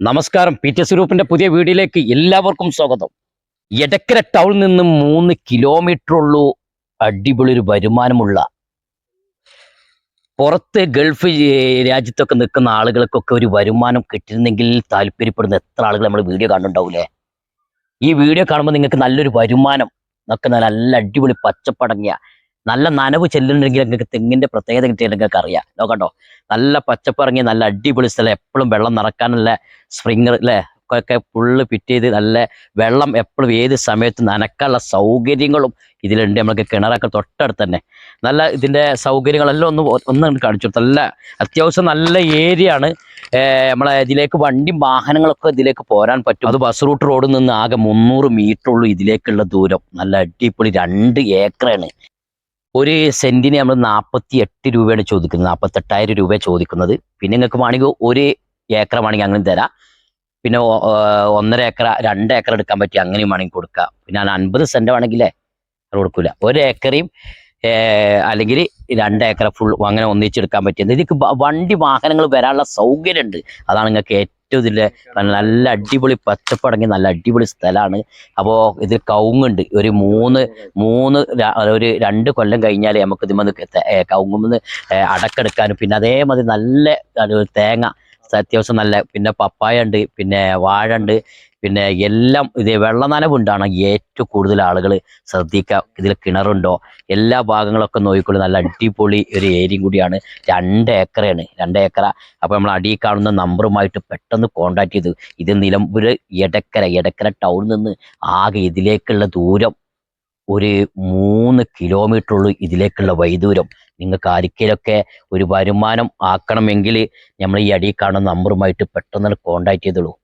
നമസ്കാരം. P T സ്വരൂപിന്റെ പുതിയ വീഡിയോയിലേക്ക് എല്ലാവർക്കും സ്വാഗതം. എടക്കര ടൗണിൽ നിന്ന് മൂന്ന് കിലോമീറ്റർ ഉള്ളൂ അടിപൊളി ഒരു വരുമാനമുള്ള. പുറത്ത് ഗൾഫ് രാജ്യത്തൊക്കെ നിൽക്കുന്ന ആളുകൾക്കൊക്കെ ഒരു വരുമാനം കിട്ടിയിരുന്നെങ്കിൽ താല്പര്യപ്പെടുന്ന എത്ര ആളുകൾ നമ്മൾ വീഡിയോ കാണുന്നുണ്ടാവൂലേ? ഈ വീഡിയോ കാണുമ്പോൾ നിങ്ങൾക്ക് നല്ലൊരു വരുമാനം ഒക്കെ നല്ല അടിപൊളി പച്ചപ്പടങ്ങിയ നല്ല നനവ് ചെല്ലുന്നുണ്ടെങ്കിൽ നിങ്ങൾക്ക് തെങ്ങിന്റെ പ്രത്യേകത കിട്ടിയാൽ നിങ്ങൾക്ക് അറിയാം. നോക്കട്ടോ. നല്ല പച്ചപ്പിറങ്ങി നല്ല അടിപൊളി സ്ഥലം. എപ്പോഴും വെള്ളം നിറക്കാനുള്ള സ്പ്രിങ്ങർ അല്ലേ ഒക്കെ ഫുള്ള് ഫിറ്റ് ചെയ്ത് നല്ല വെള്ളം എപ്പോഴും ഏത് സമയത്ത് നനക്കാനുള്ള സൗകര്യങ്ങളും ഇതിലുണ്ട്. നമ്മൾക്ക് കിണറൊക്കെ തൊട്ടടുത്ത് തന്നെ. നല്ല ഇതിന്റെ സൗകര്യങ്ങളെല്ലാം ഒന്ന് ഒന്ന് കാണിച്ചു. നല്ല അത്യാവശ്യം നല്ല ഏരിയ ആണ് നമ്മളെ ഇതിലേക്ക് വണ്ടി വാഹനങ്ങളൊക്കെ ഇതിലേക്ക് പോരാൻ പറ്റും. അത് ബസ് റൂട്ട് റോഡിൽ നിന്ന് ആകെ മുന്നൂറ് മീറ്റർ ഉള്ളൂ ഇതിലേക്കുള്ള ദൂരം. നല്ല അടിപൊളി രണ്ട് ഏക്കറാണ്. ഒരു സെന്റിന് നമ്മൾ നാൽപ്പത്തി എട്ട് രൂപയാണ് ചോദിക്കുന്നത്. നാൽപ്പത്തെട്ടായിരം രൂപ ചോദിക്കുന്നത്. പിന്നെ നിങ്ങൾക്ക് വേണമെങ്കിൽ ഒരു ഏക്കർ വേണമെങ്കിൽ അങ്ങനെ തരാം. പിന്നെ ഒന്നര ഏക്കർ രണ്ട് ഏക്കർ എടുക്കാൻ പറ്റി അങ്ങനെയും വേണമെങ്കിൽ കൊടുക്കാം. പിന്നെ അൻപത് സെന്റ് വേണമെങ്കിലേ കൊടുക്കൂല. ഒരു ഏക്കറയും അല്ലെങ്കിൽ രണ്ട് ഏക്കർ ഫുൾ അങ്ങനെ ഒന്നിച്ചെടുക്കാൻ പറ്റിയത്. ഇതിക്ക് വണ്ടി വാഹനങ്ങൾ വരാനുള്ള സൗകര്യമുണ്ട് അതാണ് നിങ്ങൾക്ക് ഏറ്റവും ഇതിന്റെ നല്ല അടിപൊളി പച്ചപ്പടങ്ങി നല്ല അടിപൊളി സ്ഥലമാണ് അപ്പോൾ ഇതിൽ കവുങ്ങുണ്ട്. ഒരു മൂന്ന് മൂന്ന് ഒരു രണ്ട് കൊല്ലം കഴിഞ്ഞാൽ നമുക്ക് ഇതിമന്ന് കവുങ്ങുമെന്ന് അടക്കെടുക്കാനും. പിന്നെ അതേമാതിരി നല്ല തേങ്ങ അത്യാവശ്യം നല്ല പിന്നെ പപ്പായ ഉണ്ട് പിന്നെ വാഴ ഉണ്ട് പിന്നെ എല്ലാം ഇത് വെള്ളനനവുണ്ടാണ് ഏറ്റവും കൂടുതൽ ആളുകൾ ശ്രദ്ധിക്കുക ഇതിൽ കിണറുണ്ടോ എല്ലാ ഭാഗങ്ങളൊക്കെ നോക്കിക്കൊള്ളു നല്ല അടിപൊളി ഒരു ഏരിയയും കൂടിയാണ് രണ്ട് ഏക്കറാണ് രണ്ട് ഏക്കറ. അപ്പോൾ നമ്മൾ അടിയിൽ കാണുന്ന നമ്പറുമായിട്ട് പെട്ടെന്ന് കോണ്ടാക്ട് ചെയ്തു ഇത് നിലമ്പൂർ എടക്കര എടക്കര ടൗണിൽ നിന്ന് ആകെ ഇതിലേക്കുള്ള ദൂരം ഒരു മൂന്ന് കിലോമീറ്റർ ഉള്ളൂ ഇതിലേക്കുള്ള വൈദൂരം. നിങ്ങൾക്ക് ആരിക്കലൊക്കെ ഒരു വരുമാനം ആക്കണമെങ്കിൽ നമ്മൾ ഈ അടിയിൽ കാണുന്ന നമ്പറുമായിട്ട് പെട്ടെന്ന് കോണ്ടാക്ട് ചെയ്തോളൂ.